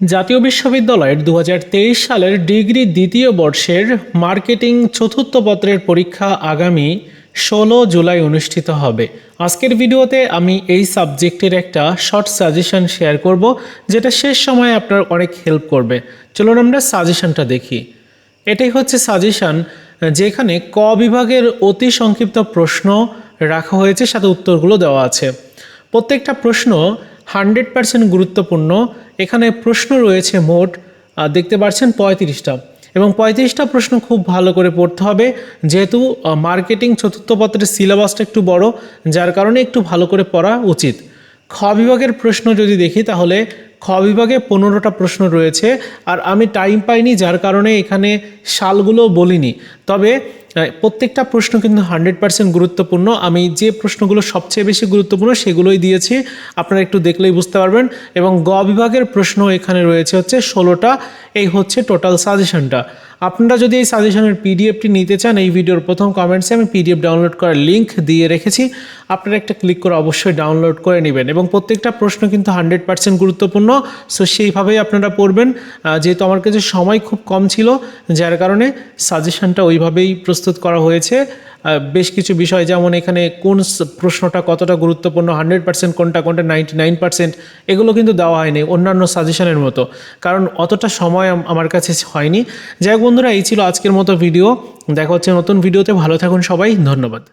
জাতীয় বিশ্ববিদ্যালয়ের দু হাজার তেইশ সালের ডিগ্রি দ্বিতীয় বর্ষের মার্কেটিং চতুর্থ পত্রের পরীক্ষা আগামী ষোলো জুলাই অনুষ্ঠিত হবে। আজকের ভিডিওতে আমি এই সাবজেক্টের একটা শর্ট সাজেশন শেয়ার করব, যেটা শেষ সময়ে আপনার অনেক হেল্প করবে। চলুন আমরা সাজেশনটা দেখি। এটাই হচ্ছে সাজেশন, যেখানে ক বিভাগের অতি সংক্ষিপ্ত প্রশ্ন রাখা হয়েছে, সাথে উত্তরগুলো দেওয়া আছে। প্রত্যেকটা প্রশ্ন হান্ড্রেড পার্সেন্ট গুরুত্বপূর্ণ। এখানে প্রশ্ন রয়েছে মোট দেখতে পাচ্ছেন পঁয়ত্রিশটা। এবং পঁয়ত্রিশটা প্রশ্ন খুব ভালো করে পড়তে হবে। যেহেতু মার্কেটিং চতুর্থ পত্রের সিলেবাসটা একটু বড়, যার কারণে একটু ভালো করে পড়া উচিত। খ বিভাগের প্রশ্ন যদি দেখি, তাহলে খ বিভাগে পনেরোটা প্রশ্ন রয়েছে। আর আমি টাইম পাইনি, যার কারণে এখানে সালগুলো বলিনি। তবে প্রত্যেকটা প্রশ্ন কিন্তু হান্ড্রেড পার্সেন্ট গুরুত্বপূর্ণ। আমি যে প্রশ্নগুলো সবচেয়ে বেশি গুরুত্বপূর্ণ সেগুলোই দিয়েছি। আপনারা একটু দেখলেই বুঝতে পারবেন। এবং গ বিভাগের প্রশ্ন এখানে রয়েছে হচ্ছে ষোলোটা। এই হচ্ছে টোটাল সাজেশনটা আপনারা যদি এই সাজেশনের পিডিএফটি নিতে চান, এই ভিডিওর প্রথম কমেন্টসে আমি পিডিএফ ডাউনলোড করার লিঙ্ক দিয়ে রেখেছি। আপনারা একটা ক্লিক করে অবশ্যই ডাউনলোড করে নেবেন। এবং প্রত্যেকটা প্রশ্ন কিন্তু হান্ড্রেড পার্সেন্ট গুরুত্বপূর্ণ। সো সেইভাবেই আপনারা পড়বেন। যেহেতু আমার কাছে সময় খুব কম ছিল, যার কারণে সাজেশনটা ওইভাবেই প্রস্তুত করা হয়েছে। বেশ কিছু বিষয় যেমন এখানে কোন প্রশ্নটা কতটা গুরুত্বপূর্ণ, হান্ড্রেড পার্সেন্ট, কোনটা কোনটা নাইনটি নাইন পার্সেন্ট, এগুলো কিন্তু দেওয়া হয়নি অন্যান্য সাজেশনের মতো। কারণ অতটা সময় আমার কাছে হয়নি। যাই বন্ধুরা, এই ছিল আজকের মতো ভিডিও। দেখা হচ্ছে নতুন ভিডিওতে। ভালো থাকুন সবাই। ধন্যবাদ।